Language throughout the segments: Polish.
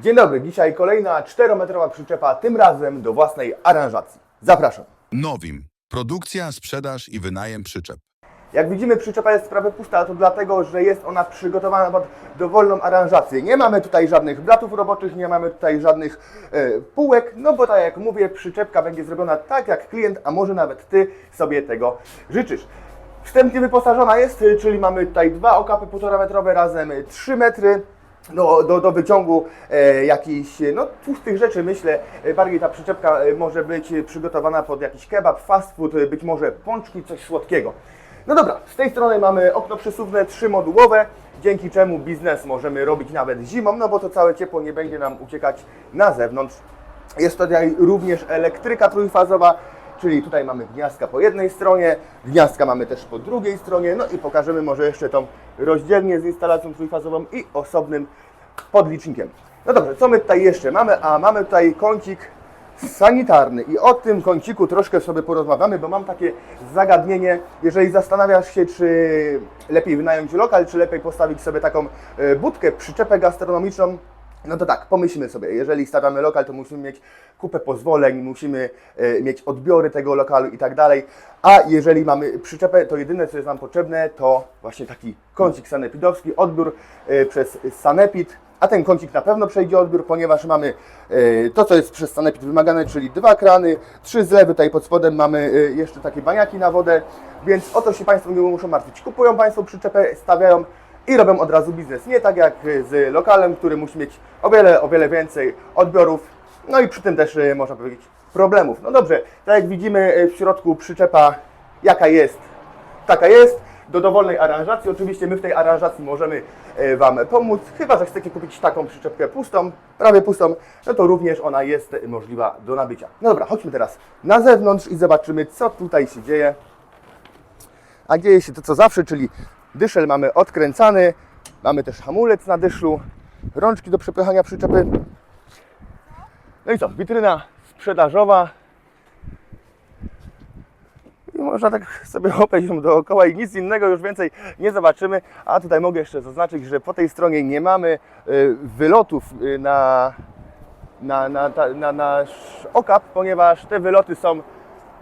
Dzień dobry, dzisiaj kolejna 4-metrowa przyczepa, tym razem do własnej aranżacji. Zapraszam. Nowim. Produkcja, sprzedaż i wynajem przyczep. Jak widzimy, przyczepa jest prawie pusta, to dlatego, że jest ona przygotowana pod dowolną aranżację. Nie mamy tutaj żadnych blatów roboczych, nie mamy tutaj żadnych e, półek, no bo tak jak mówię, przyczepka będzie zrobiona tak jak klient, a może nawet Ty sobie tego życzysz. Wstępnie wyposażona jest, czyli mamy tutaj dwa okapy 1,5 metrowe razem 3 metry. Do, do, do wyciągu e, jakichś no, tłustych rzeczy, myślę, e, bardziej ta przyczepka e, może być e, przygotowana pod jakiś kebab, fast food, e, być może pączki, coś słodkiego. No dobra, z tej strony mamy okno przesuwne trzymodułowe, dzięki czemu biznes możemy robić nawet zimą, no bo to całe ciepło nie będzie nam uciekać na zewnątrz. Jest tutaj również elektryka trójfazowa, czyli tutaj mamy gniazdka po jednej stronie, gniazdka mamy też po drugiej stronie, no i pokażemy może jeszcze tą rozdzielnię z instalacją trójfazową i osobnym podlicznikiem. No dobrze, co my tutaj jeszcze mamy? A mamy tutaj kącik sanitarny i o tym kąciku troszkę sobie porozmawiamy, bo mam takie zagadnienie, jeżeli zastanawiasz się, czy lepiej wynająć lokal, czy lepiej postawić sobie taką e, budkę, przyczepę gastronomiczną, no to tak, pomyślmy sobie, jeżeli stawiamy lokal, to musimy mieć kupę pozwoleń, musimy e, mieć odbiory tego lokalu i tak dalej, a jeżeli mamy przyczepę, to jedyne co jest nam potrzebne to właśnie taki kącik sanepidowski, odbiór e, przez sanepid, a ten kącik na pewno przejdzie odbiór, ponieważ mamy e, to, co jest przez sanepid wymagane, czyli dwa krany, trzy zlewy, tutaj pod spodem mamy jeszcze takie baniaki na wodę, więc o to się Państwo nie muszą martwić. Kupują Państwo przyczepę, stawiają i robią od razu biznes. Nie tak jak z lokalem, który musi mieć o wiele, o wiele więcej odbiorów, no i przy tym też e, można powiedzieć problemów. No dobrze, tak jak widzimy e, w środku przyczepa jaka jest, taka jest. Do dowolnej aranżacji, oczywiście my w tej aranżacji możemy Wam pomóc, chyba że chcecie kupić taką przyczepkę pustą, prawie pustą, no to również ona jest możliwa do nabycia. No dobra, chodźmy teraz na zewnątrz i zobaczymy co tutaj się dzieje a dzieje się to co zawsze, czyli dyszel mamy odkręcany, mamy też hamulec na dyszlu, rączki do przepychania przyczepy. No i co, witryna sprzedażowa. I można tak sobie opeć dookoła i nic innego już więcej nie zobaczymy. A tutaj mogę jeszcze zaznaczyć, że po tej stronie nie mamy y, wylotów y, na, na, na, ta- na nasz okap, ponieważ te wyloty są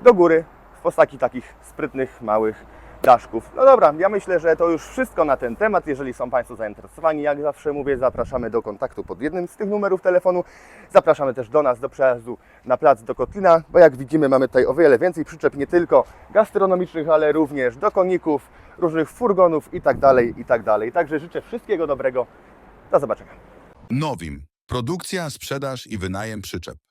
do góry w postaci takich sprytnych, małych daszków. No dobra, ja myślę, że to już wszystko na ten temat. Jeżeli są Państwo zainteresowani, jak zawsze mówię, zapraszamy do kontaktu pod jednym z tych numerów telefonu. Zapraszamy też do nas do przejazdu na plac do Kotlina, bo jak widzimy mamy tutaj o wiele więcej przyczep, nie tylko gastronomicznych, ale również do koników, różnych furgonów i tak dalej, i tak. Także życzę wszystkiego dobrego. Do zobaczenia. Nowim. Produkcja, sprzedaż i wynajem przyczep.